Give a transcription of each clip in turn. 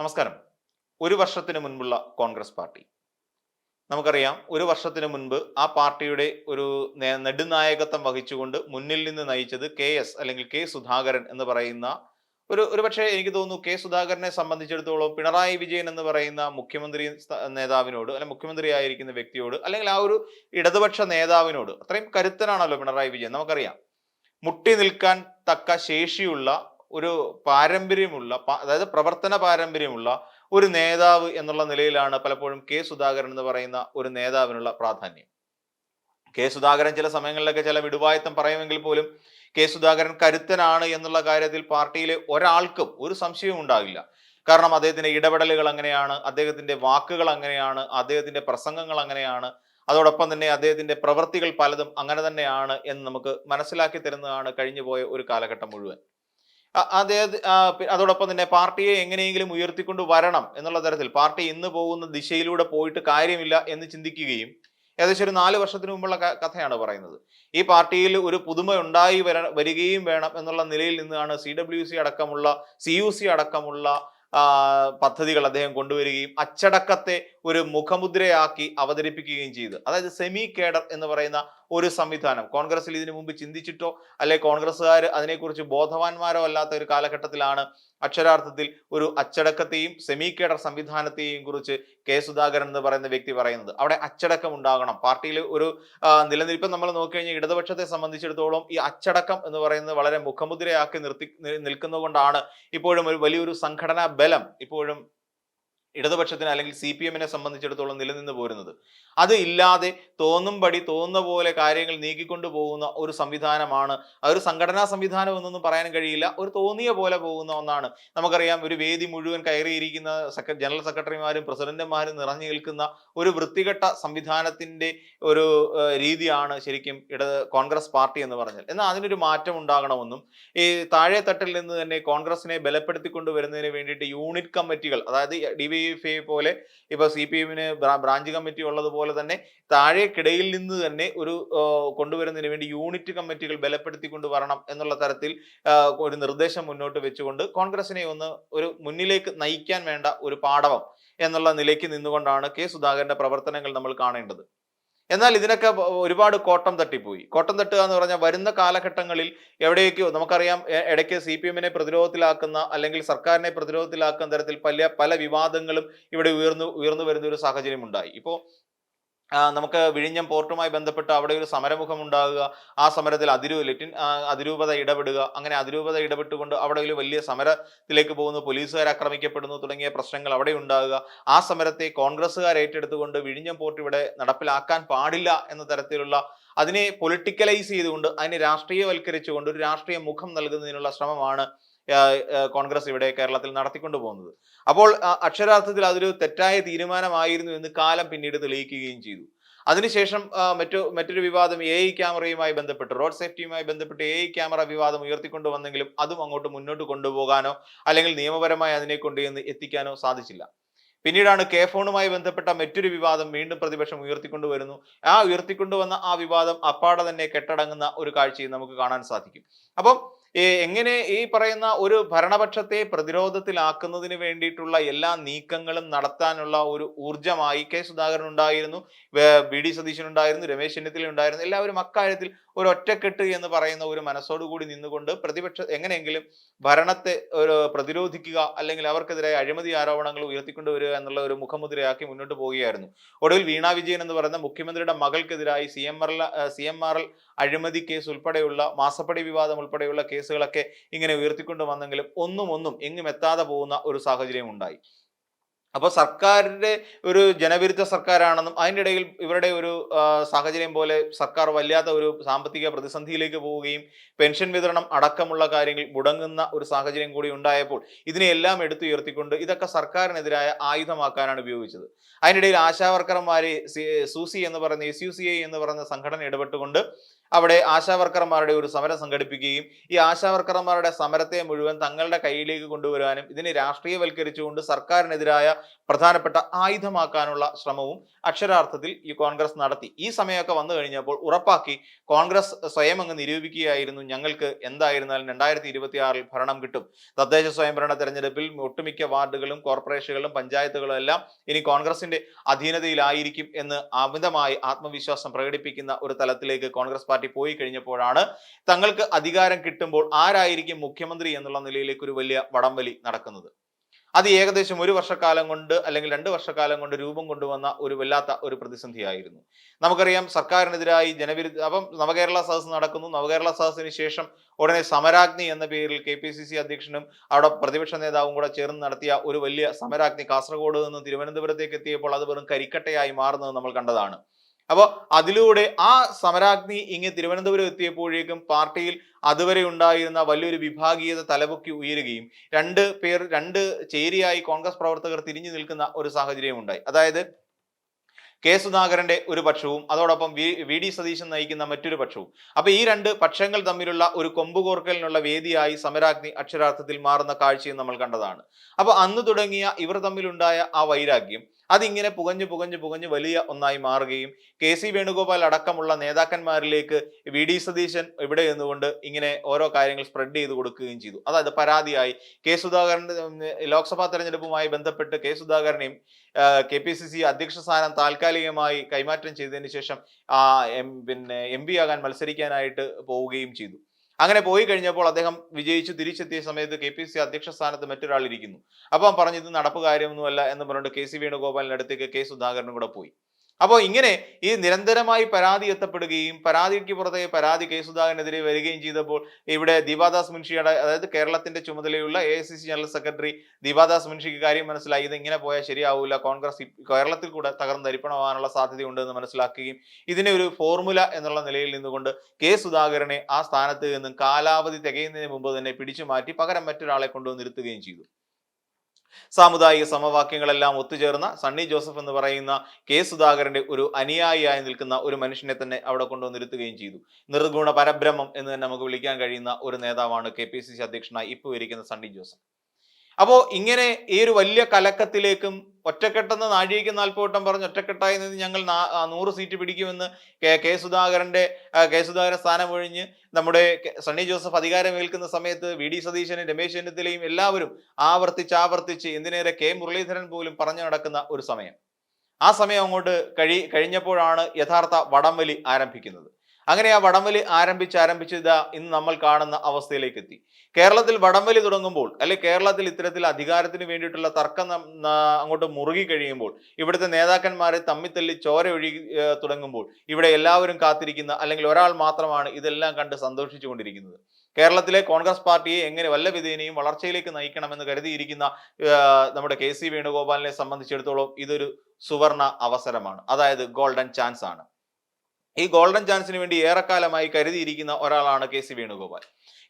നമസ്കാരം. ഒരു വർഷത്തിന് മുൻപുള്ള കോൺഗ്രസ് പാർട്ടി. നമുക്കറിയാം ഒരു വർഷത്തിന് മുൻപ് ആ പാർട്ടിയുടെ ഒരു നെടുനായകത്വം വഹിച്ചുകൊണ്ട് മുന്നിൽ നിന്ന് നയിച്ചത് കെ എസ് അല്ലെങ്കിൽ കെ സുധാകരൻ എന്ന് പറയുന്ന ഒരു ഒരു പക്ഷേ എനിക്ക് തോന്നുന്നു കെ സുധാകരനെ സംബന്ധിച്ചിടത്തോളം പിണറായി വിജയൻ എന്ന് പറയുന്ന മുഖ്യമന്ത്രി നേതാവിനോട് അല്ലെങ്കിൽ മുഖ്യമന്ത്രിയായിരിക്കുന്ന വ്യക്തിയോട് അല്ലെങ്കിൽ ആ ഒരു ഇടതുപക്ഷ നേതാവിനോട് അത്രയും കരുത്തനാണല്ലോ പിണറായി വിജയൻ. നമുക്കറിയാം മുട്ടി നിൽക്കാൻ തക്ക ശേഷിയുള്ള ഒരു പാരമ്പര്യമുള്ള അതായത് പ്രവർത്തന പാരമ്പര്യമുള്ള ഒരു നേതാവ് എന്നുള്ള നിലയിലാണ് പലപ്പോഴും കെ സുധാകരൻ എന്ന് പറയുന്ന ഒരു നേതാവിനുള്ള പ്രാധാന്യം. കെ സുധാകരൻ ചില സമയങ്ങളിലൊക്കെ ചില വിടുവായത്തം പറയുമെങ്കിൽ പോലും കെ സുധാകരൻ കരുത്തനാണ് എന്നുള്ള കാര്യത്തിൽ പാർട്ടിയിലെ ഒരാൾക്കും ഒരു സംശയവും ഉണ്ടാകില്ല കാരണം അദ്ദേഹത്തിന്റെ ഇടപെടലുകൾ അങ്ങനെയാണ് അദ്ദേഹത്തിന്റെ വാക്കുകൾ അങ്ങനെയാണ് അദ്ദേഹത്തിന്റെ പ്രസംഗങ്ങൾ അങ്ങനെയാണ് അതോടൊപ്പം തന്നെ അദ്ദേഹത്തിന്റെ പ്രവൃത്തികൾ പലതും അങ്ങനെ തന്നെയാണ് എന്ന് നമുക്ക് മനസ്സിലാക്കി തരുന്നതാണ് കഴിഞ്ഞുപോയ ഒരു കാലഘട്ടം മുഴുവൻ. അ- അദ്ദേഹം ആ, പി- അതോടൊപ്പം തന്നെ പാർട്ടിയെ എങ്ങനെയെങ്കിലും ഉയർത്തിക്കൊണ്ട് വരണം എന്നുള്ള തരത്തിൽ പാർട്ടി ഇന്ന് പോകുന്ന ദിശയിലൂടെ പോയിട്ട് കാര്യമില്ല എന്ന് ചിന്തിക്കുകയും ഏകദേശം ഒരു നാല് വർഷത്തിന് മുമ്പുള്ള കഥയാണ് പറയുന്നത്. ഈ പാർട്ടിയിൽ ഒരു പുതുമ ഉണ്ടായി വര വരികയും വേണം എന്നുള്ള നിലയിൽ നിന്നാണ് സി ഡബ്ല്യു സി അടക്കമുള്ള സി യു സി അടക്കമുള്ള പദ്ധതികൾ അദ്ദേഹം കൊണ്ടുവരികയും അച്ചടക്കത്തെ ഒരു മുഖമുദ്രയാക്കി അവതരിപ്പിക്കുകയും ചെയ്തു. അതായത് സെമി കേഡർ എന്ന് പറയുന്ന ഒരു സംവിധാനം. കോൺഗ്രസിൽ ഇതിനു മുമ്പ് ചിന്തിച്ചിട്ടോ അല്ലെ കോൺഗ്രസ്സുകാർ അതിനെക്കുറിച്ച് ബോധവാന്മാരോ അല്ലാത്ത ഒരു കാലഘട്ടത്തിലാണ് അക്ഷരാർത്ഥത്തിൽ ഒരു അച്ചടക്കത്തെയും സെമി കേഡർ സംവിധാനത്തെയും കുറിച്ച് കെ സുധാകരൻ എന്ന് പറയുന്ന വ്യക്തി പറയുന്നത്. അവിടെ അച്ചടക്കം ഉണ്ടാകണം. പാർട്ടിയിൽ ഒരു നിലനിൽപ്പ് നമ്മൾ നോക്കിക്കഴിഞ്ഞാൽ ഇടതുപക്ഷത്തെ സംബന്ധിച്ചിടത്തോളം ഈ അച്ചടക്കം എന്ന് പറയുന്നത് വളരെ മുഖമുദ്രയാക്കി നിർത്തി നിൽക്കുന്നതുകൊണ്ടാണ് ഇപ്പോഴും ഒരു വലിയൊരു സംഘടനാ ബലം ഇപ്പോഴും ഇടതുപക്ഷത്തിന് അല്ലെങ്കിൽ സി പി എമ്മിനെ സംബന്ധിച്ചിടത്തോളം നിലനിന്ന് പോരുന്നത്. അത് ഇല്ലാതെ തോന്നുംപടി തോന്നുന്ന പോലെ കാര്യങ്ങൾ നീക്കിക്കൊണ്ടു പോകുന്ന ഒരു സംവിധാനമാണ്. ഒരു സംഘടനാ സംവിധാനം എന്നൊന്നും പറയാൻ കഴിയില്ല. ഒരു തോന്നിയ പോലെ പോകുന്ന ഒന്നാണ്. നമുക്കറിയാം ഒരു വേദി മുഴുവൻ കയറിയിരിക്കുന്ന ജനറൽ സെക്രട്ടറിമാരും പ്രസിഡന്റുമാരും നിറഞ്ഞു നിൽക്കുന്ന ഒരു വൃത്തികെട്ട സംവിധാനത്തിന്റെ ഒരു രീതിയാണ് ശരിക്കും ഇട കോൺഗ്രസ് പാർട്ടി എന്ന് പറഞ്ഞാൽ. എന്നാൽ അതിനൊരു മാറ്റം ഉണ്ടാകണമെന്നും ഈ താഴെ തട്ടിൽ നിന്ന് തന്നെ കോൺഗ്രസിനെ ബലപ്പെടുത്തിക്കൊണ്ടുവരുന്നതിന് വേണ്ടിയിട്ട് യൂണിറ്റ് കമ്മിറ്റികൾ അതായത് ഡി എഫ് ഐ പോലെ ഇപ്പൊ സി പി എമ്മിന് ബ്രാഞ്ച് കമ്മിറ്റി ഉള്ളതുപോലെ തന്നെ താഴേക്കിടയിൽ നിന്ന് തന്നെ ഒരു കൊണ്ടുവരുന്നതിന് വേണ്ടി യൂണിറ്റ് കമ്മിറ്റികൾ ബലപ്പെടുത്തിക്കൊണ്ട് വരണം എന്നുള്ള തരത്തിൽ ഒരു നിർദ്ദേശം മുന്നോട്ട് വെച്ചുകൊണ്ട് കോൺഗ്രസിനെ ഒന്ന് ഒരു മുന്നിലേക്ക് നയിക്കാൻ വേണ്ട ഒരു പാടവം എന്നുള്ള നിലയ്ക്ക് നിന്നുകൊണ്ടാണ് കെ സുധാകരന്റെ പ്രവർത്തനങ്ങൾ നമ്മൾ കാണേണ്ടത്. എന്നാൽ ഇതിനൊക്കെ ഒരുപാട് കോട്ടം തട്ടിപ്പോയി. കോട്ടം തട്ടുക എന്ന് പറഞ്ഞാൽ വരുന്ന കാലഘട്ടങ്ങളിൽ എവിടെയൊക്കെയോ നമുക്കറിയാം ഇടയ്ക്ക് സി പി എമ്മിനെ പ്രതിരോധത്തിലാക്കുന്ന അല്ലെങ്കിൽ സർക്കാരിനെ പ്രതിരോധത്തിലാക്കുന്ന തരത്തിൽ പല പല വിവാദങ്ങളും ഇവിടെ ഉയർന്നു ഉയർന്നു വരുന്ന ഒരു സാഹചര്യം ഉണ്ടായി ഇപ്പോൾ നമുക്ക് വിഴിഞ്ഞം പോർട്ടുമായി ബന്ധപ്പെട്ട് അവിടെ ഒരു സമരമുഖം ഉണ്ടാകുക. ആ സമരത്തിൽ അതിരു ലിറ്റിൻ അതിരൂപത ഇടപെടുക. അങ്ങനെ അതിരൂപത ഇടപെട്ടുകൊണ്ട് അവിടെ ഒരു വലിയ സമരത്തിലേക്ക് പോകുന്നു. പോലീസുകാർ ആക്രമിക്കപ്പെടുന്നു. തുടങ്ങിയ പ്രശ്നങ്ങൾ അവിടെ ഉണ്ടാകുക. ആ സമരത്തെ കോൺഗ്രസ്സുകാർ ഏറ്റെടുത്തുകൊണ്ട് വിഴിഞ്ഞം പോർട്ട് ഇവിടെ നടപ്പിലാക്കാൻ പാടില്ല എന്ന തരത്തിലുള്ള അതിനെ പൊളിറ്റിക്കലൈസ് ചെയ്തുകൊണ്ട് അതിനെ രാഷ്ട്രീയവൽക്കരിച്ചുകൊണ്ട് ഒരു രാഷ്ട്രീയ മുഖം നൽകുന്നതിനുള്ള ശ്രമമാണ് കോൺഗ്രസ് ഇവിടെ കേരളത്തിൽ നടത്തിക്കൊണ്ടു പോകുന്നത്. അപ്പോൾ അക്ഷരാർത്ഥത്തിൽ അതൊരു തെറ്റായ തീരുമാനമായിരുന്നു എന്ന് കാലം പിന്നീട് തെളിയിക്കുകയും ചെയ്തു. അതിനുശേഷം മറ്റു മറ്റൊരു വിവാദം എ ഐ ക്യാമറയുമായി ബന്ധപ്പെട്ട് റോഡ് സേഫ്റ്റിയുമായി ബന്ധപ്പെട്ട് എ ഐ ക്യാമറ വിവാദം ഉയർത്തിക്കൊണ്ടു വന്നെങ്കിലും അതും അങ്ങോട്ട് മുന്നോട്ട് കൊണ്ടുപോകാനോ അല്ലെങ്കിൽ നിയമപരമായി അതിനെ കൊണ്ട് എത്തിക്കാനോ സാധിച്ചില്ല. പിന്നീടാണ് കെ ഫോണുമായി ബന്ധപ്പെട്ട മറ്റൊരു വിവാദം വീണ്ടും പ്രതിപക്ഷം ഉയർത്തിക്കൊണ്ടുവരുന്നു ആ ഉയർത്തിക്കൊണ്ടുവന്ന ആ വിവാദം അപ്പാടെ തന്നെ കെട്ടടങ്ങുന്ന ഒരു കാഴ്ചയും നമുക്ക് കാണാൻ സാധിക്കും. അപ്പം എങ്ങനെ ഈ പറയുന്ന ഒരു ഭരണപക്ഷത്തെ പ്രതിരോധത്തിലാക്കുന്നതിന് വേണ്ടിയിട്ടുള്ള എല്ലാ നീക്കങ്ങളും നടത്താനുള്ള ഒരു ഊർജമായി കെ സുധാകരൻ ഉണ്ടായിരുന്നു. ബി ഡി സതീശൻ ഉണ്ടായിരുന്നു രമേശ് ചെന്നിത്തല ഉണ്ടായിരുന്നു. എല്ലാവരും അക്കാര്യത്തിൽ ഒരു ഒറ്റക്കെട്ട് എന്ന് പറയുന്ന ഒരു മനസ്സോടുകൂടി നിന്നുകൊണ്ട് പ്രതിപക്ഷ എങ്ങനെയെങ്കിലും ഭരണത്തെ ഒരു പ്രതിരോധിക്കുക അല്ലെങ്കിൽ അവർക്കെതിരെ അഴിമതി ആരോപണങ്ങൾ ഉയർത്തിക്കൊണ്ടുവരിക എന്നുള്ള ഒരു മുഖമുദ്രയാക്കി മുന്നോട്ട് പോവുകയായിരുന്നു. ഒടുവിൽ വീണ വിജയൻ എന്ന് പറയുന്ന മുഖ്യമന്ത്രിയുടെ മകൾക്കെതിരായി C M R C M R L അഴിമതി കേസ് ഉൾപ്പെടെയുള്ള മാസപ്പടി വിവാദം ഉൾപ്പെടെയുള്ള കേസുകളൊക്കെ ഇങ്ങനെ ഉയർത്തിക്കൊണ്ട് വന്നെങ്കിലും ഒന്നും ഒന്നും എങ്ങും എത്താതെ പോകുന്ന ഒരു സാഹചര്യം ഉണ്ടായി. അപ്പോൾ സർക്കാരിന്റെ ഒരു ജനവിരുദ്ധ സർക്കാരാണെന്നും അതിന്റെ ഇടയിൽ ഇവരുടെ ഒരു സാഹചര്യം പോലെ സർക്കാർ വല്ലാത്ത ഒരു സാമ്പത്തിക പ്രതിസന്ധിയിലേക്ക് പോവുകയും പെൻഷൻ വിതരണം അടക്കമുള്ള കാര്യങ്ങൾ മുടങ്ങുന്ന ഒരു സാഹചര്യം കൂടി ഉണ്ടായപ്പോൾ ഇതിനെയെല്ലാം എടുത്തുയർത്തിക്കൊണ്ട് ഇതൊക്കെ സർക്കാരിനെതിരായ ആയുധമാക്കാനാണ് ഉപയോഗിച്ചത്. അതിനിടയിൽ ആശാവർക്കർമാരെ സൂസി എന്ന് പറയുന്ന എസ് യു സി ഐ എന്ന് പറയുന്ന സംഘടന ഇടപെട്ടുകൊണ്ട് അവിടെ ആശാവർക്കർമാരുടെ ഒരു സമരം സംഘടിപ്പിക്കുകയും ഈ ആശാവർക്കർമാരുടെ സമരത്തെ മുഴുവൻ തങ്ങളുടെ കയ്യിലേക്ക് കൊണ്ടുവരാനും ഇതിനെ രാഷ്ട്രീയവൽക്കരിച്ചുകൊണ്ട് സർക്കാരിനെതിരായ പ്രധാനപ്പെട്ട ആയുധമാക്കാനുള്ള ശ്രമവും അക്ഷരാർത്ഥത്തിൽ ഈ കോൺഗ്രസ് നടത്തി. ഈ സമയമൊക്കെ വന്നു കഴിഞ്ഞപ്പോൾ ഉറപ്പാക്കി കോൺഗ്രസ് സ്വയം അങ്ങ് നിരൂപിക്കുകയായിരുന്നു. ഞങ്ങൾക്ക് എന്തായിരുന്നാലും രണ്ടായിരത്തി ഇരുപത്തി ആറിൽ ഭരണം കിട്ടും. തദ്ദേശ സ്വയംഭരണ തെരഞ്ഞെടുപ്പിൽ ഒട്ടുമിക്ക വാർഡുകളും കോർപ്പറേഷനുകളും പഞ്ചായത്തുകളും എല്ലാം ഇനി കോൺഗ്രസിന്റെ അധീനതയിലായിരിക്കും എന്ന് അമിതമായി ആത്മവിശ്വാസം പ്രകടിപ്പിക്കുന്ന ഒരു തലത്തിലേക്ക് കോൺഗ്രസ് പാർട്ടി പോയി കഴിഞ്ഞപ്പോഴാണ് തങ്ങൾക്ക് അധികാരം കിട്ടുമ്പോൾ ആരായിരിക്കും മുഖ്യമന്ത്രി എന്നുള്ള നിലയിലേക്ക് ഒരു വലിയ വടംവലി നടക്കുന്നത്. അത് ഏകദേശം ഒരു വർഷക്കാലം കൊണ്ട് അല്ലെങ്കിൽ രണ്ട് വർഷക്കാലം കൊണ്ട് രൂപം കൊണ്ടുവന്ന ഒരു വല്ലാത്ത ഒരു പ്രതിസന്ധിയായിരുന്നു. നമുക്കറിയാം സർക്കാരിനെതിരായി ജനവിരുദ്ധ അപ്പം നവകേരള സദസ് നടക്കുന്നു. നവകേരള സദസ്സിന് ശേഷം ഉടനെ സമരാഗ്നി എന്ന പേരിൽ കെ പി സി സി അധ്യക്ഷനും അവിടെ പ്രതിപക്ഷ നേതാവും കൂടെ ചേർന്ന് നടത്തിയ ഒരു വലിയ സമരാഗ്നി കാസർഗോഡ് നിന്ന് തിരുവനന്തപുരത്തേക്ക് എത്തിയപ്പോൾ അത് വെറും കരിക്കട്ടയായി മാറുന്നത് നമ്മൾ കണ്ടതാണ്. അപ്പോൾ അതിലൂടെ ആ സമരാഗ്നി ഇങ്ങ് തിരുവനന്തപുരം എത്തിയപ്പോഴേക്കും പാർട്ടിയിൽ അതുവരെ ഉണ്ടായിരുന്ന വലിയൊരു വിഭാഗീയത തലപൊക്കി ഉയരുകയും രണ്ട് പേർ രണ്ട് ചേരിയായി കോൺഗ്രസ് പ്രവർത്തകർ തിരിഞ്ഞു നിൽക്കുന്ന ഒരു സാഹചര്യം ഉണ്ടായി. അതായത് കെ സുധാകരന്റെ ഒരു പക്ഷവും അതോടൊപ്പം വി ഡി സതീശൻ നയിക്കുന്ന മറ്റൊരു പക്ഷവും. അപ്പൊ ഈ രണ്ട് പക്ഷങ്ങൾ തമ്മിലുള്ള ഒരു കൊമ്പുകോർക്കലിനുള്ള വേദിയായി സമരാഗ്നി അക്ഷരാർത്ഥത്തിൽ മാറുന്ന കാഴ്ചയും നമ്മൾ കണ്ടതാണ്. അപ്പൊ അന്ന് തുടങ്ങിയ ഇവർ തമ്മിലുണ്ടായ ആ വൈരാഗ്യം അതിങ്ങനെ പുകഞ്ഞു പുകഞ്ഞു പുകഞ്ഞു വലിയ ഒന്നായി മാറുകയും കെ സി വേണുഗോപാൽ അടക്കമുള്ള നേതാക്കന്മാരിലേക്ക് വി ഡി സതീശൻ ഇവിടെ നിന്നുകൊണ്ട് ഇങ്ങനെ ഓരോ കാര്യങ്ങൾ സ്പ്രെഡ് ചെയ്ത് കൊടുക്കുകയും ചെയ്തു. അതായത് പരാതിയായി. കെ സുധാകരൻ ലോക്സഭാ തെരഞ്ഞെടുപ്പുമായി ബന്ധപ്പെട്ട് കെ സുധാകരനെയും കെ പി സി സി അധ്യക്ഷ സ്ഥാനം താൽക്കാലികമായി കൈമാറ്റം ചെയ്തതിന് ശേഷം എം പിന്നെ എം പി ആകാൻ മത്സരിക്കാനായിട്ട് പോവുകയും ചെയ്തു. അങ്ങനെ പോയി കഴിഞ്ഞപ്പോൾ അദ്ദേഹം വിജയിച്ചു തിരിച്ചെത്തിയ സമയത്ത് കെ പി സി അധ്യക്ഷ സ്ഥാനത്ത് മറ്റൊരാൾ ഇരിക്കുന്നു അപ്പം പറഞ്ഞു ഇത് നടപ്പ് കാര്യമൊന്നുമല്ല എന്ന് പറഞ്ഞിട്ട് കെ സി വേണുഗോപാലിന്റെ അടുത്തേക്ക് കെ സുധാകരനും കൂടെ പോയി. അപ്പോൾ ഇങ്ങനെ ഈ നിരന്തരമായി പരാതി എത്തപ്പെടുകയും പരാതിക്ക് പുറത്തെ പരാതി കെ സുധാകരനെതിരെ വരികയും ചെയ്തപ്പോൾ ഇവിടെ ദീപാദാസ് മുൻഷിയുടെ അതായത് കേരളത്തിന്റെ ചുമതലയുള്ള എ ജനറൽ സെക്രട്ടറി ദീപാദാസ് മുൻഷിക്ക് കാര്യം മനസ്സിലായി. ഇത് ഇങ്ങനെ പോയാൽ ശരിയാവില്ല കോൺഗ്രസ് കേരളത്തിൽ കൂടെ തകർന്ന് തരിപ്പണമാകാനുള്ള സാധ്യതയുണ്ടെന്ന് മനസ്സിലാക്കുകയും ഇതിനെ ഒരു ഫോർമുല എന്നുള്ള നിലയിൽ നിന്നുകൊണ്ട് കെ സുധാകരനെ ആ സ്ഥാനത്ത് നിന്നും കാലാവധി തികയുന്നതിന് മുമ്പ് തന്നെ പിടിച്ചു മാറ്റി പകരം മറ്റൊരാളെ കൊണ്ടുവന്നിരുത്തുകയും ചെയ്തു. സാമുദായിക സമവാക്യങ്ങളെല്ലാം ഒത്തുചേർന്ന സണ്ണി ജോസഫ് എന്ന് പറയുന്ന കെ സുധാകരന്റെ ഒരു അനുയായിയായി നിൽക്കുന്ന ഒരു മനുഷ്യനെ തന്നെ അവിടെ കൊണ്ടുവന്നിരുത്തുകയും ചെയ്തു. നിർഗുണ പരബ്രഹ്മം എന്ന് തന്നെ നമുക്ക് വിളിക്കാൻ കഴിയുന്ന ഒരു നേതാവാണ് കെ പി സി സി അധ്യക്ഷനായി ഇപ്പോൾ ഇരിക്കുന്ന സണ്ണി ജോസഫ്. അപ്പോ ഇങ്ങനെ ഈ ഒരു വലിയ കലക്കത്തിലേക്കും ഒറ്റക്കെട്ടെന്ന് നാഴികയ്ക്ക് നാൽപ്പവട്ടം പറഞ്ഞ് ഒറ്റക്കെട്ടായി നിന്ന് ഞങ്ങൾ നൂറ് സീറ്റ് പിടിക്കുമെന്ന് കെ കെ സുധാകരന്റെ കെ സുധാകരൻ സ്ഥാനം ഒഴിഞ്ഞ് നമ്മുടെ സണ്ണി ജോസഫ് അധികാരം ഏൽക്കുന്ന സമയത്ത് വി ഡി സതീശനും രമേശ് ചെന്നിത്തലയും എല്ലാവരും ആവർത്തിച്ച് ആവർത്തിച്ച് എന്തിനേറെ കെ മുരളീധരൻ പോലും പറഞ്ഞു നടക്കുന്ന ഒരു സമയം. ആ സമയം അങ്ങോട്ട് കഴി കഴിഞ്ഞപ്പോഴാണ് യഥാർത്ഥ വടംവലി ആരംഭിക്കുന്നത്. അങ്ങനെ ആ വടംവലി ആരംഭിച്ച് ആരംഭിച്ച് ഇതാ ഇന്ന് നമ്മൾ കാണുന്ന അവസ്ഥയിലേക്ക് എത്തി കേരളത്തിൽ വടംവലി തുടങ്ങുമ്പോൾ അല്ലെ കേരളത്തിൽ ഇത്തരത്തിൽ അധികാരത്തിന് വേണ്ടിയിട്ടുള്ള തർക്കം അങ്ങോട്ട് മുറുകി കഴിയുമ്പോൾ ഇവിടുത്തെ നേതാക്കന്മാരെ തമ്മിത്തല്ലി ചോര ഒഴുകി തുടങ്ങുമ്പോൾ ഇവിടെ എല്ലാവരും കാത്തിരിക്കുന്ന അല്ലെങ്കിൽ ഒരാൾ മാത്രമാണ് ഇതെല്ലാം കണ്ട് സന്തോഷിച്ചുകൊണ്ടിരിക്കുന്നത്. കേരളത്തിലെ കോൺഗ്രസ് പാർട്ടിയെ എങ്ങനെ വല്ല വിധേനയും വളർച്ചയിലേക്ക് നയിക്കണമെന്ന് കരുതിയിരിക്കുന്ന നമ്മുടെ കെ സി വേണുഗോപാലിനെ സംബന്ധിച്ചിടത്തോളം ഇതൊരു സുവർണ അവസരമാണ്. അതായത് ഗോൾഡൻ ചാൻസ് ആണ് ഈ ഗോൾഡൻ ചാൻസിന് വേണ്ടി ഏറെക്കാലമായി കരുതിയിരിക്കുന്ന ഒരാളാണ് K C Venugopal.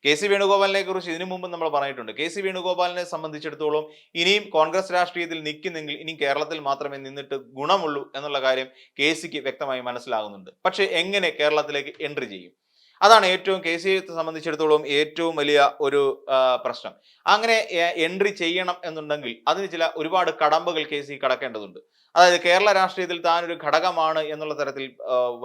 K C വേണുഗോപാലിനെ കുറിച്ച് ഇതിനു മുമ്പ് നമ്മൾ പറഞ്ഞിട്ടുണ്ട്. കെ സി വേണുഗോപാലിനെ സംബന്ധിച്ചിടത്തോളം ഇനിയും കോൺഗ്രസ് രാഷ്ട്രീയത്തിൽ നിൽക്കുന്നെങ്കിൽ ഇനി കേരളത്തിൽ മാത്രമേ നിന്നിട്ട് ഗുണമുള്ളൂ എന്നുള്ള കാര്യം കെ സിക്ക് വ്യക്തമായി മനസ്സിലാകുന്നുണ്ട്. പക്ഷെ എങ്ങനെ കേരളത്തിലേക്ക് എൻട്രി ചെയ്യും? അതാണ് ഏറ്റവും കെ സി സംബന്ധിച്ചിടത്തോളം ഏറ്റവും വലിയ ഒരു പ്രശ്നം. അങ്ങനെ എൻട്രി ചെയ്യണം എന്നുണ്ടെങ്കിൽ അതിന് ചില ഒരുപാട് കടമ്പകൾ കെ സി കടക്കേണ്ടതുണ്ട്. അതായത് കേരള രാഷ്ട്രീയത്തിൽ താൻ ഒരു ഘടകമാണ് എന്നുള്ള തരത്തിൽ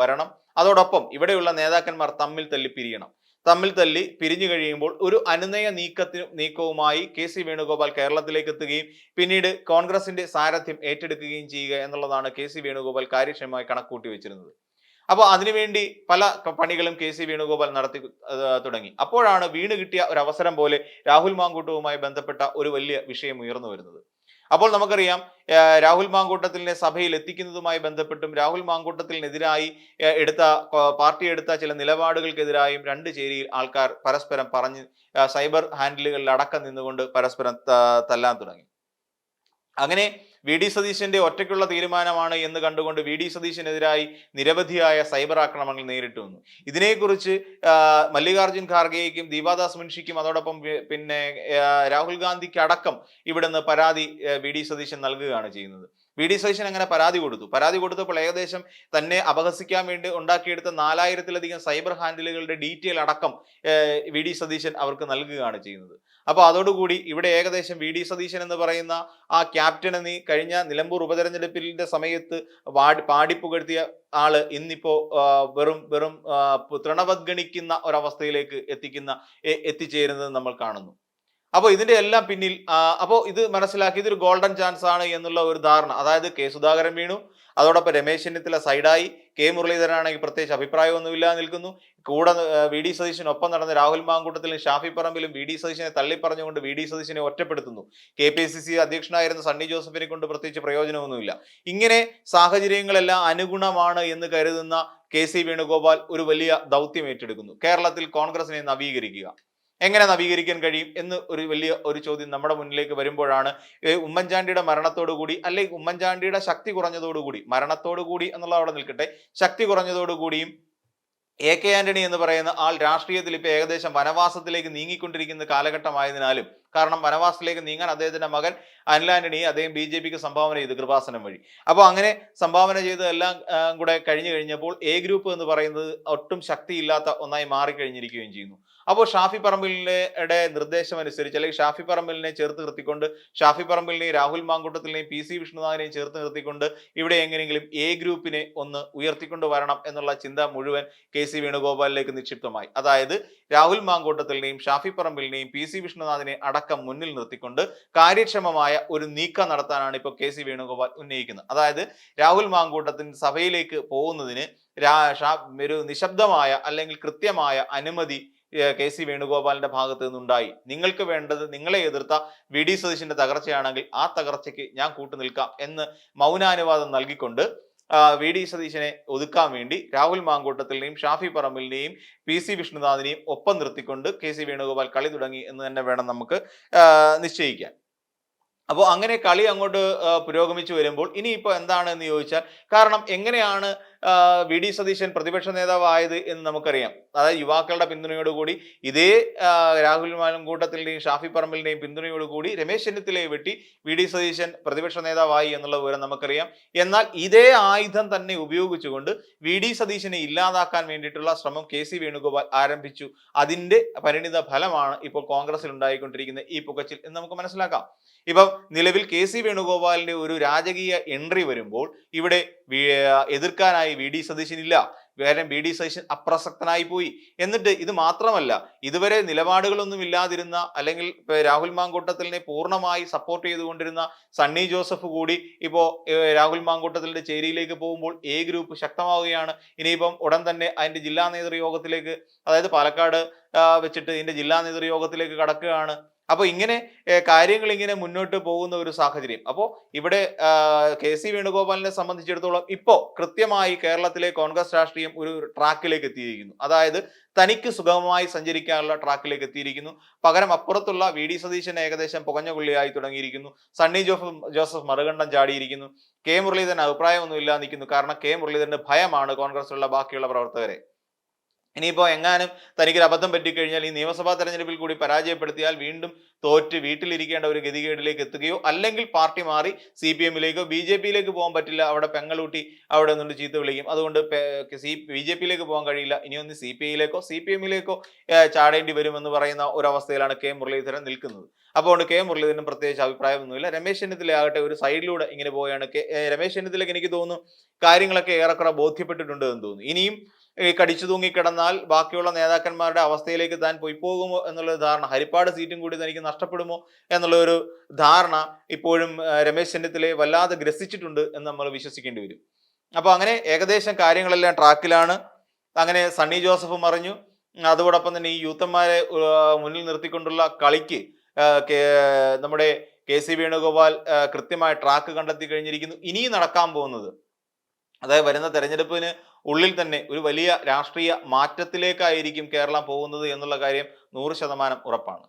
വരണം. അതോടൊപ്പം ഇവിടെയുള്ള നേതാക്കന്മാർ തമ്മിൽ തല്ലി പിരിയണം. തമ്മിൽ തല്ലി പിരിഞ്ഞു കഴിയുമ്പോൾ ഒരു അനുനയ നീക്കത്തിനും നീക്കവുമായി കെ സി വേണുഗോപാൽ കേരളത്തിലേക്ക് എത്തുകയും പിന്നീട് കോൺഗ്രസിന്റെ സാരഥ്യം ഏറ്റെടുക്കുകയും ചെയ്യുക എന്നുള്ളതാണ് കെ സി വേണുഗോപാൽ കാര്യക്ഷമമായി കണക്കൂട്ടി വെച്ചിരുന്നത്. അപ്പോൾ അതിനുവേണ്ടി പല പണികളും കെ സി വേണുഗോപാൽ നടത്തി തുടങ്ങി. അപ്പോഴാണ് വീണ് കിട്ടിയ ഒരു അവസരം പോലെ രാഹുൽ മാങ്കൂട്ടവുമായി ബന്ധപ്പെട്ട ഒരു വലിയ വിഷയം ഉയർന്നു വരുന്നത്. അപ്പോൾ നമുക്കറിയാം രാഹുൽ മാങ്കൂട്ടത്തിലിനെ സഭയിൽ എത്തിക്കുന്നതുമായി ബന്ധപ്പെട്ടും രാഹുൽ മാങ്കൂട്ടത്തിനെതിരായി എടുത്ത പാർട്ടി എടുത്ത ചില നിലപാടുകൾക്കെതിരായും രണ്ട് ചേരിയിൽ ആൾക്കാർ പരസ്പരം പറഞ്ഞ് സൈബർ ഹാൻഡിലുകളിൽ അടക്കം നിന്നുകൊണ്ട് പരസ്പരം തല്ലാൻ തുടങ്ങി. അങ്ങനെ വി ഡി സതീശന്റെ ഒറ്റയ്ക്കുള്ള തീരുമാനമാണ് എന്ന് കണ്ടുകൊണ്ട് വി ഡി സതീശനെതിരായി നിരവധിയായ സൈബർ ആക്രമണങ്ങൾ നേരിട്ട് വന്നു. ഇതിനെക്കുറിച്ച് മല്ലികാർജുൻ ഖാർഗെയ്ക്കും ദീപാദാസ് മുൻഷിക്കും അതോടൊപ്പം പിന്നെ രാഹുൽ ഗാന്ധിക്ക് അടക്കം ഇവിടുന്ന് പരാതി വി ഡി സതീശൻ നൽകുകയാണ് ചെയ്യുന്നത്. വി ഡി സതീശൻ അങ്ങനെ പരാതി കൊടുത്തു. പരാതി കൊടുത്തപ്പോൾ ഏകദേശം തന്നെ അപഹസിക്കാൻ വേണ്ടി ഉണ്ടാക്കിയെടുത്ത നാലായിരത്തിലധികം സൈബർ ഹാൻഡിലുകളുടെ ഡീറ്റെയിൽ അടക്കം വി ഡി സതീശൻ അവർക്ക് നൽകുകയാണ് ചെയ്യുന്നത്. അപ്പോൾ അതോടുകൂടി ഇവിടെ ഏകദേശം വി ഡി സതീശൻ എന്ന് പറയുന്ന ആ ക്യാപ്റ്റനെ നീ കഴിഞ്ഞ നിലമ്പൂർ ഉപതെരഞ്ഞെടുപ്പിന്റെ സമയത്ത് വാടി പാടിപ്പുകഴ്ത്തിയ ആൾ ഇന്നിപ്പോ വെറും വെറും തൃണവദ്ഗണിക്കുന്ന ഒരവസ്ഥയിലേക്ക് എത്തിക്കുന്ന എത്തിച്ചേരുന്നത് നമ്മൾ കാണുന്നു. അപ്പോൾ ഇതിന്റെ എല്ലാം പിന്നിൽ അപ്പോൾ ഇത് മനസ്സിലാക്കി ഇതൊരു ഗോൾഡൻ ചാൻസ് ആണ് എന്നുള്ള ഒരു ധാരണ. അതായത് കെ സുധാകരൻ വീണു. അതോടൊപ്പം രമേശ് ചെന്നിത്തല സൈഡായി കെ മുരളീധരനാണെങ്കിൽ പ്രത്യേകിച്ച് അഭിപ്രായമൊന്നുമില്ല നിൽക്കുന്നു. കൂടെ വി ഡി സതീശനൊപ്പം നടന്ന രാഹുൽ മാങ്കൂട്ടത്തിലും ഷാഫി പറമ്പിലും വി ഡി സതീശനെ തള്ളിപ്പറഞ്ഞുകൊണ്ട് വി ഡി സതീശനെ ഒറ്റപ്പെടുത്തുന്നു. കെ പി സി സി അധ്യക്ഷനായിരുന്ന സണ്ണി ജോസഫിനെ കൊണ്ട് പ്രത്യേകിച്ച് പ്രയോജനമൊന്നുമില്ല. ഇങ്ങനെ സാഹചര്യങ്ങളെല്ലാം അനുഗുണമാണ് എന്ന് കരുതുന്ന കെ സി വേണുഗോപാൽ ഒരു വലിയ ദൗത്യം ഏറ്റെടുക്കുന്നു. കേരളത്തിൽ കോൺഗ്രസിനെ നവീകരിക്കുക. എങ്ങനെ നവീകരിക്കാൻ കഴിയും എന്ന് ഒരു വലിയ ഒരു ചോദ്യം നമ്മുടെ മുന്നിലേക്ക് വരുമ്പോഴാണ്. ഉമ്മൻചാണ്ടിയുടെ മരണത്തോടുകൂടി അല്ലെങ്കിൽ ഉമ്മൻചാണ്ടിയുടെ ശക്തി കുറഞ്ഞതോടുകൂടി മരണത്തോടുകൂടി എന്നുള്ള അവിടെ നിൽക്കട്ടെ. ശക്തി കുറഞ്ഞതോടുകൂടിയും എ കെ ആന്റണി എന്ന് പറയുന്ന ആൾ രാഷ്ട്രീയത്തിൽ ഇപ്പൊ ഏകദേശം വനവാസത്തിലേക്ക് നീങ്ങിക്കൊണ്ടിരിക്കുന്ന കാലഘട്ടമായതിനാലും കാരണം വനവാസത്തിലേക്ക് നീങ്ങാൻ അദ്ദേഹത്തിന്റെ മകൻ അനിൽ ആന്റണി അദ്ദേഹം ബി ജെ പിക്ക് സംഭാവന ചെയ്തു കൃപാസനം വഴി. അപ്പോൾ അങ്ങനെ സംഭാവന ചെയ്തതെല്ലാം കൂടെ കഴിഞ്ഞു കഴിഞ്ഞപ്പോൾ എ ഗ്രൂപ്പ് എന്ന് പറയുന്നത് ഒട്ടും ശക്തിയില്ലാത്ത ഒന്നായി മാറിക്കഴിഞ്ഞിരിക്കുകയും ചെയ്യുന്നു. അപ്പോൾ ഷാഫി പറമ്പിലിന്റെ നിർദ്ദേശം അനുസരിച്ച് അല്ലെങ്കിൽ ഷാഫി പറമ്പിലിനെ ചേർത്ത് നിർത്തിക്കൊണ്ട് ഷാഫി പറമ്പിലിനെയും രാഹുൽ മാങ്കൂട്ടത്തിലെയും പി സി വിഷ്ണുനാഥിനെയും ചേർത്ത് നിർത്തിക്കൊണ്ട് ഇവിടെ എങ്ങനെയെങ്കിലും എ ഗ്രൂപ്പിനെ ഒന്ന് ഉയർത്തിക്കൊണ്ട് വരണം എന്നുള്ള ചിന്ത മുഴുവൻ കെ സി വേണുഗോപാലിലേക്ക് നിക്ഷിപ്തമായി. അതായത് രാഹുൽ മാങ്കൂട്ടത്തിലിനെയും ഷാഫി പറമ്പിലിനെയും പി സി വിഷ്ണുനാഥിനെ അടക്കം മുന്നിൽ നിർത്തിക്കൊണ്ട് കാര്യക്ഷമമായ ഒരു നീക്കം നടത്താനാണ് ഇപ്പോൾ കെ സി വേണുഗോപാൽ ഉന്നയിക്കുന്നത്. അതായത് രാഹുൽ മാങ്കൂട്ടത്തിന് സഭയിലേക്ക് പോകുന്നതിന് ഒരു നിശബ്ദമായ അല്ലെങ്കിൽ കൃത്യമായ അനുമതി കെ സി വേണുഗോപാലിന്റെ ഭാഗത്ത് നിന്നുണ്ടായി. നിങ്ങൾക്ക് വേണ്ടത് നിങ്ങളെ എതിർത്ത വി ഡി സതീശിന്റെ തകർച്ചയാണെങ്കിൽ ആ തകർച്ചയ്ക്ക് ഞാൻ കൂട്ടുനിൽക്കാം എന്ന് മൗനാനുവാദം നൽകിക്കൊണ്ട് വി ഡി സതീശനെ ഒതുക്കാൻ വേണ്ടി രാഹുൽ മാങ്കൂട്ടത്തിലെയും ഷാഫി പറമ്പിലിനെയും പി സി വിഷ്ണുനാഥിനെയും ഒപ്പം നിർത്തിക്കൊണ്ട് കെ സി വേണുഗോപാൽ കളി തുടങ്ങി എന്ന് തന്നെ വേണം നമുക്ക് നിശ്ചയിക്കാൻ. അപ്പോൾ അങ്ങനെ കളി അങ്ങോട്ട് പുരോഗമിച്ചു വരുമ്പോൾ ഇനിയിപ്പോൾ എന്താണ് എന്ന് ചോദിച്ചാൽ കാരണം എങ്ങനെയാണ് വി. ഡി. സതീശൻ പ്രതിപക്ഷ നേതാവായത് എന്ന് നമുക്കറിയാം. അതായത് യുവാക്കളുടെ പിന്തുണയോടുകൂടി ഇതേ രാഹുൽ രാഹുൽ മാലംകൂട്ടത്തിന്റെയും ഷാഫി പറമ്പലിന്റെയും പിന്തുണയോടുകൂടി രമേശ് ചെന്നിത്തലയെ വെട്ടി വി. ഡി. സതീശൻ പ്രതിപക്ഷ നേതാവായി എന്നുള്ള വിവരം നമുക്കറിയാം. എന്നാൽ ഇതേ ആയുധം തന്നെ ഉപയോഗിച്ചുകൊണ്ട് വി. ഡി. സതീശനെ ഇല്ലാതാക്കാൻ വേണ്ടിയിട്ടുള്ള ശ്രമം കെ. സി. വേണുഗോപാൽ ആരംഭിച്ചു. അതിന്റെ പരിണിത ഫലമാണ് ഇപ്പോൾ കോൺഗ്രസിൽ ഉണ്ടായിക്കൊണ്ടിരിക്കുന്ന ഈ പുകച്ചിൽ എന്ന് നമുക്ക് മനസ്സിലാക്കാം. ഇപ്പം നിലവിൽ കെ. സി. വേണുഗോപാലിന്റെ ഒരു രാജകീയ എൻട്രി വരുമ്പോൾ ഇവിടെ എതിർക്കാനായി വി ഡി സതീശൻ ഇല്ല. കാരണം ബി ഡി സതീശൻ അപ്രസക്തനായി പോയി. എന്നിട്ട് ഇത് മാത്രമല്ല ഇതുവരെ നിലപാടുകളൊന്നും ഇല്ലാതിരുന്ന അല്ലെങ്കിൽ രാഹുൽ മാങ്കൂട്ടത്തിലിനെ പൂർണമായി സപ്പോർട്ട് ചെയ്തുകൊണ്ടിരുന്ന സണ്ണി ജോസഫ് കൂടി ഇപ്പോൾ രാഹുൽ മാങ്കൂട്ടത്തിലിന്റെ ചേരിയിലേക്ക് പോകുമ്പോൾ എ ഗ്രൂപ്പ് ശക്തമാവുകയാണ്. ഇനിയിപ്പം ഉടൻ തന്നെ അതിന്റെ ജില്ലാ നേതൃയോഗത്തിലേക്ക് അതായത് പാലക്കാട് വെച്ചിട്ട് ഇതിന്റെ ജില്ലാ നേതൃയോഗത്തിലേക്ക് കടക്കുകയാണ്. അപ്പോൾ ഇങ്ങനെ കാര്യങ്ങൾ ഇങ്ങനെ മുന്നോട്ട് പോകുന്ന ഒരു സാഹചര്യം. അപ്പോൾ ഇവിടെ കെ സി വേണുഗോപാലിനെ സംബന്ധിച്ചിടത്തോളം ഇപ്പോൾ കൃത്യമായി കേരളത്തിലെ കോൺഗ്രസ് രാഷ്ട്രീയം ഒരു ട്രാക്കിലേക്ക് എത്തിയിരിക്കുന്നു. അതായത് തനിക്ക് സുഗമമായി സഞ്ചരിക്കാനുള്ള ട്രാക്കിലേക്ക് എത്തിയിരിക്കുന്നു. പകരം അപ്പുറത്തുള്ള വി ഡി സതീശൻ ഏകദേശം പുകഞ്ഞ പുള്ളിയായി തുടങ്ങിയിരിക്കുന്നു. സണ്ണി ജോസഫ് ജോസഫ് മറുകണ്ഠം ചാടിയിരിക്കുന്നു. കെ മുരളീധരൻ അഭിപ്രായമൊന്നുമില്ല നിൽക്കുന്നു. കാരണം കെ മുരളീധരന്റെ ഭയമാണ് കോൺഗ്രസിലുള്ള ബാക്കിയുള്ള പ്രവർത്തകരെ. ഇനിയിപ്പോൾ എങ്ങാനും തനിക്കൊരു അബദ്ധം പറ്റിക്കഴിഞ്ഞാൽ ഈ നിയമസഭാ തെരഞ്ഞെടുപ്പിൽ കൂടി പരാജയപ്പെടുത്തിയാൽ വീണ്ടും തോറ്റ് വീട്ടിലിരിക്കേണ്ട ഒരു ഗതികേടിലേക്ക് എത്തുകയോ അല്ലെങ്കിൽ പാർട്ടി മാറി സി പി എമ്മിലേക്കോ ബി ജെ പിയിലേക്ക് പോകാൻ പറ്റില്ല അവിടെ പെങ്ങളൂട്ടി അവിടെ നിന്നുകൊണ്ട് ചീത്ത വിളിക്കും. അതുകൊണ്ട് സി ബി ജെ പിയിലേക്ക് പോകാൻ കഴിയില്ല. ഇനി ഒന്ന് സി പി ഐയിലേക്കോ സി പി എമ്മിലേക്കോ ചാടേണ്ടി വരുമെന്ന് പറയുന്ന ഒരവസ്ഥയിലാണ് കെ മുരളീധരൻ നിൽക്കുന്നത്. അപ്പോൾ കെ മുരളീധരൻ പ്രത്യേകിച്ച് അഭിപ്രായമൊന്നുമില്ല. രമേശ് ചെന്നിത്തല ആകട്ടെ ഒരു സൈഡിലൂടെ ഇങ്ങനെ പോവുകയാണ് രമേശ് ചെന്നിത്തലയ്ക്ക് എനിക്ക് തോന്നുന്നു കാര്യങ്ങളൊക്കെ ഏറെക്കുറെ ബോധ്യപ്പെട്ടിട്ടുണ്ട് എന്ന് തോന്നുന്നു. ഇനിയും കടിച്ചു തൂങ്ങിക്കിടന്നാൽ ബാക്കിയുള്ള നേതാക്കന്മാരുടെ അവസ്ഥയിലേക്ക് താൻ പോയി പോകുമോ എന്നുള്ള ധാരണ? ഹരിപ്പാട് സീറ്റും കൂടി തനിക്ക് നഷ്ടപ്പെടുമോ എന്നുള്ള ഒരു ധാരണ ഇപ്പോഴും രമേശ് ചെന്നിത്തലയെ വല്ലാതെ ഗ്രസിച്ചിട്ടുണ്ട് എന്ന് നമ്മൾ വിശ്വസിക്കേണ്ടി വരും. അപ്പോൾ അങ്ങനെ ഏകദേശം കാര്യങ്ങളെല്ലാം ട്രാക്കിലാണ്. അങ്ങനെ സണ്ണി ജോസഫ് മറിഞ്ഞു അതോടൊപ്പം തന്നെ ഈ യൂത്തന്മാരെ മുന്നിൽ നിർത്തിക്കൊണ്ടുള്ള കളിക്ക് നമ്മുടെ കെ സി വേണുഗോപാൽ കൃത്യമായ ട്രാക്ക് കണ്ടെത്തി കഴിഞ്ഞിരിക്കുന്നു. ഇനിയും നടക്കാൻ പോകുന്നത് അതായത് വരുന്ന തെരഞ്ഞെടുപ്പിന് ഉള്ളിൽ തന്നെ ഒരു വലിയ രാഷ്ട്രീയ മാറ്റത്തിലേക്കായിരിക്കും കേരളം പോകുന്നത് എന്നുള്ള കാര്യം നൂറ് ശതമാനം ഉറപ്പാണ്.